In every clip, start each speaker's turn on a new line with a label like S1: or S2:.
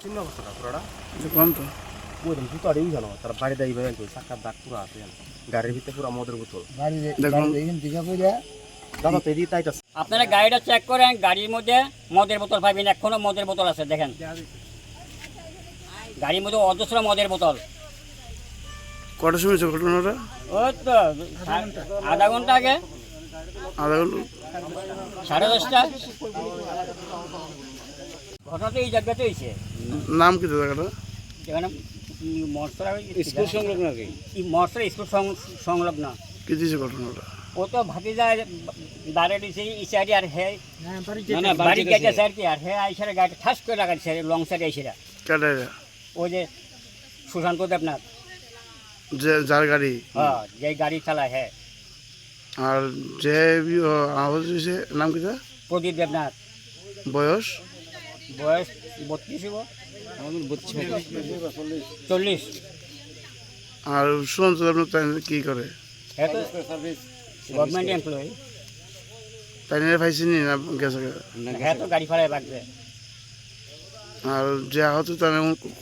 S1: চিহ্ন অবস্থাটা পুরোটা?
S2: কম তো?
S1: ওইরকম জুতো আর এই জানো তার বাড়িতে এইভাবে একদম চাকার দাগ পুরো আছে জানো। গাড়ির ভিতরে পুরো মদের বোতল। দাদা তো এদিকে তাইটা
S3: আপনারা গাড়িটা চেক করেন গাড়ির মধ্যে মদের বোতল পাবেন এখনও মদের বোতল আছে দেখেন। গাড়ির মধ্যে অজস্র মদের বোতল।
S2: কটার সময় ঘটনাটা?
S3: ওই তো আধা ঘণ্টা আগে।
S2: আধা ঘণ্টা?
S3: সাড়ে দশটা। ঘটনা তো এই জায়গাতে হয়েছে
S2: নাম কি তো জায়গাটা?
S3: যেখানে মশলা স্কুল সংলগ্ন স্কুল সংলগ্ন।
S2: কি দিয়েছে ঘটনাটা?
S3: ও তো ভাতি যায় দাঁড়িয়ে দিয়েছে এই সাইডে আর হে বাড়ি গেছে। স্যার কি আর হে আইসারে গাড়ি ঠাস করে লাগাচ্ছে লং সাইডে আইসারা ওই যে সুশান্ত দেবনাথ।
S2: যে যার গাড়ি?
S3: হ্যাঁ যে গাড়ি চালায় হ্যাঁ।
S2: আর যে আহত হয়েছে নাম কি?
S3: প্রদীপ দেবনাথ।
S2: বয়স?
S3: বয়স বত্রিশ হব চল্লিশ।
S2: আর সুশান্ত আপনার তাই কি করে?
S3: হ্যাঁ গভর্নমেন্ট এমপ্লয়ি
S2: তাই নিয়ে পাইছিনি না গেছে
S3: হ্যাঁ তো গাড়ি ভাড়ায় লাগবে।
S2: আর যে আহত তার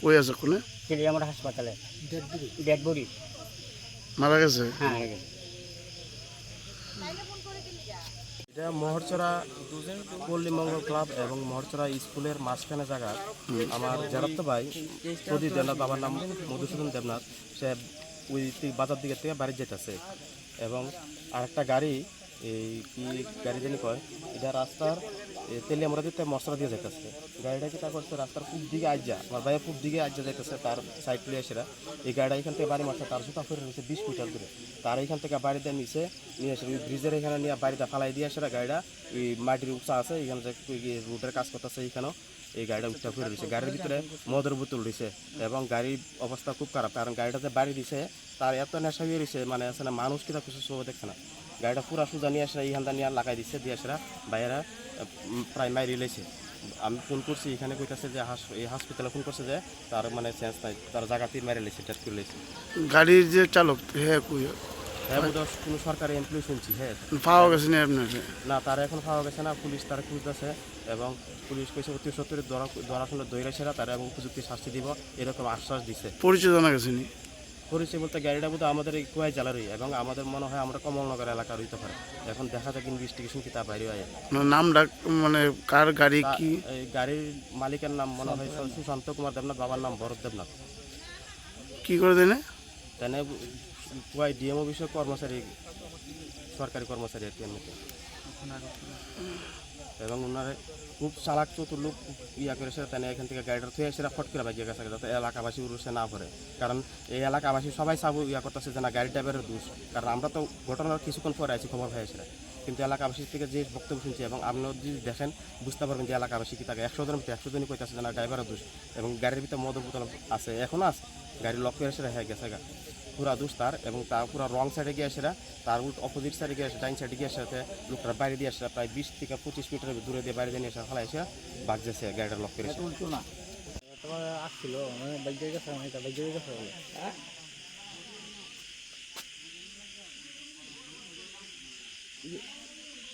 S2: কই আছে কোনে?
S3: চিড়িয়ামোড় হাসপাতালে। ডেড বডি
S2: মারা গেছে?
S3: হ্যাঁ
S1: এটা মহরচরা পল্লী মঙ্গল ক্লাব এবং মহরচরা স্কুলের মাঝখানে জায়গা। আমার জেরাত্ত ভাই, প্রদীপ দেবনাথ, বাবার নাম মধুসূদন দেবনাথ, সে ওই বাজার দিকে থেকে বাড়ি যেতেছে। এবং আরেকটা গাড়ি, এই কি গাড়ি জানি কয়, এটা রাস্তার তেলিয়ামরা দিতে মশলা দিয়ে যাইতেছে। গাড়িটা কি তা করছে রাস্তার পূব দিকে আজ্জা আমার ভাইয়ের পূব দিকে আজ্জা যাইতেছে, তার সাইড লিয়ে এসেরা এই গাড়িটা এখান থেকে বাড়ি মারছে, তার জুতা ফেরে রয়েছে বিশ মিটার দূরে। তার এখান থেকে বাড়িতে নিচে নিয়ে ওই ব্রিজের এখানে নিয়ে বাড়িতে ফালাই দিয়ে এসে গাড়িটা। ওই মাটির উঁচা আছে, এখানে যে রুটের কাজ করতেছে এইখানেও, এই গাড়িটা উঠতে ফিরে রয়েছে গাড়ির ভিতরে মদের বোতল রয়েছে এবং গাড়ির অবস্থা খুব খারাপ, কারণ গাড়িটা যে বাড়ি দিছে, তার এত নেশা হয়ে রয়েছে মানে আছে না, মানুষ কিনা কিছু সব দেখছে না। গাড়িটা পুরা সোজা নিয়ে আসে এইখানটা নিয়ে লাগাই দিচ্ছে দিয়ে আসে বাইরা প্রায় মাইরি লেছে আমি ফোন করছি, এখানে কইতাছে যে এই হসপিটালে ফোন করছে যে, তার মানে চেঞ্জ নাই, তার জায়গাতে মেরে লেছে টেস্ট করে লেছে
S2: গাড়ির যে চালক হ্যাঁ
S1: হ্যাঁ কোনো সরকারি এমপ্লয় শুনছি হ্যাঁ।
S2: পাওয়া গেছে না আপনার
S1: না তার এখন পাওয়া গেছে না পুলিশ তারা খুঁজতেছে এবং পুলিশ কইছে অতি সত্তরের ধরা ধরা শুনলে দৈরা সেরা তারা এবং উপযুক্ত শাস্তি দিব এরকম আশ্বাস দিছে।
S2: পরিচয় জানা গেছে নি?
S1: পরিচয় বলতে গাড়িটা আমাদের এই কুয়াই জেলারই এবং আমাদের মনে হয় আমরা কমলনগর এলাকার হইতে পারে। এখন দেখা যাক ইনভেস্টিগেশন কি তা বাইরে হয়।
S2: মানে নাম ডাক মানে কার গাড়ি কি?
S1: এই গাড়ির মালিকের নাম মনে হয় সুশান্ত কুমার দেবনাথ বাবার নাম ভরত দেবনাথ।
S2: কি করে দেয় না
S1: কুয়াই ডিএমও বিষয়ক কর্মচারী, সরকারি কর্মচারী আর কি এমনিতে। এবং ওনারা খুব চালাক, চতুর লোক ইয়া করে সেটা তাই এখান থেকে গাড়িটা থুয়ে সেটা ফট করে বাজিয়ে গেছে যাতে এলাকাবাসী উড়ছে না পড়ে। কারণ এই এলাকাবাসী সবাই সাবু ইয়া করতেছে যে না গাড়ি ড্রাইভারের দোষ। কারণ আমরা তো ঘটনার কিছুক্ষণ পরে আছি খবর হয়েছে কিন্তু এলাকাবাসীর থেকে যে বক্তব্য শুনছি এবং আপনিও যদি দেখেন বুঝতে পারবেন যে এলাকাবাসী কি তাকে একশো জনের ভিতরে একশো জনই কইতেছে যে না ড্রাইভারের দোষ। এবং গাড়ির ভিতরে মদ বোতল আছে এখনও আছে। গাড়ি লক করে সেটা হয়ে গেছে গা। পুরা দোষ তার এবং তার পুরো রং সাইডে গিয়ে সেরা তার উল্ট অপোজিট সাইডে গিয়ে আসে ডাইন সাইডে গিয়ে সাথে লোকটার বাইরে দিয়ে আসে প্রায় বিশ থেকে পঁচিশ মিটার দূরে দিয়ে বাইরে দিয়ে নিয়ে আসে ফেলা এসে বাগ যাচ্ছে গাড়িটা লক করে এসে।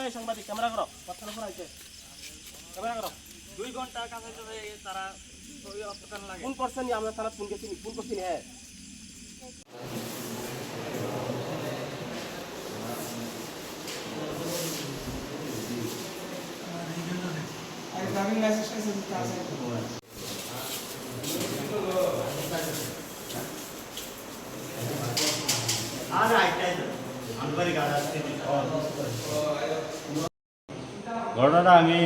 S1: এই সাংবাদিক ক্যামেরা করো। পাঁচটা নম্বর আইছে ক্যামেরা করো।
S3: দুই ঘণ্টার কাছে তারা লাগে।
S1: কোন পার্সন আমরা থানা ফোন করছি ফোন করছি হ্যাঁ।
S4: ঘটনাটা আমি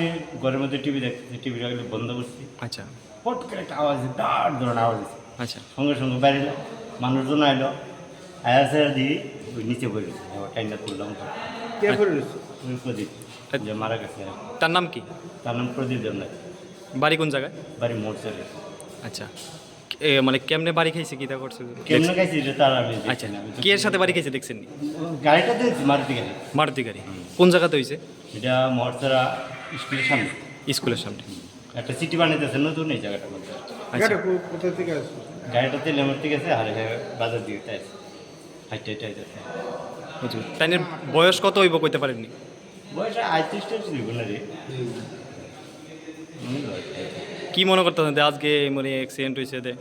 S4: ঘরের মধ্যে টিভি দেখতেছি টিভিটা বন্ধ করছি।
S5: আচ্ছা।
S4: পট করে একটা আওয়াজ দাঁড় ধরনের আওয়াজ
S5: আচ্ছা।
S4: সঙ্গে সঙ্গে বাইরে মানুষজন আইলো আয়া সেরা দিয়ে ওই নিচে পড়ে গেছে টাইমটা তুললাম
S5: কে
S4: ওই প্রদীপ যে মারা গেছে।
S5: তার নাম কি?
S4: তার নাম প্রদীপ দেবনাথ।
S5: বাড়ি কোন জায়গায়?
S4: বাড়ি মোটসরে
S5: আচ্ছা। মানে কেমনে বাড়ি খাইছে কি তা করছে?
S4: কেমনে খাইছি এটা তার আমি
S5: আচ্ছা কি এর সাথে বাড়ি খাইছে দেখছেন নি?
S4: গাড়িটা দেখছি মারুতি গাড়ি।
S5: মারুতি গাড়ি। কোন জায়গাতে হইছে?
S4: এটা মহরচরা স্কুলের সামনে।
S5: স্কুলের সামনে।
S4: একটা সিটি বানাইতেছে নতুন এই জায়গাটা মধ্যে।
S5: আচ্ছা।
S4: গাড়িটা তেলে মারতে গেছে আর হ্যাঁ বাজার দিকে তাই হাইটে হাইটে
S5: বুঝলি তাইনের বয়স কত হইব কইতে পারেননি?
S4: বয়সে আইত্রিশটা না রে?
S5: কি মনে করতেছেন যে আজকে মানে অ্যাক্সিডেন্ট হয়েছে দে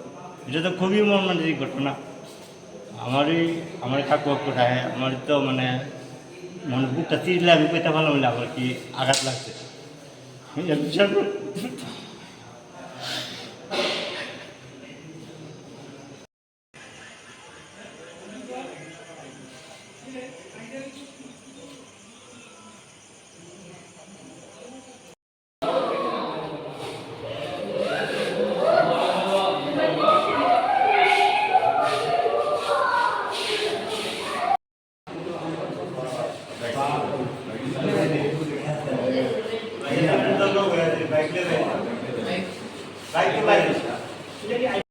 S4: এটা তো খুবই মর্মান্তিক ঘটনা। আমারই আমার কাকু কোথায় আমার তো মানে মনে বুকটা চিরলে আমি পেতে পারলাম না আমার কি আঘাত লাগছে। Right to right.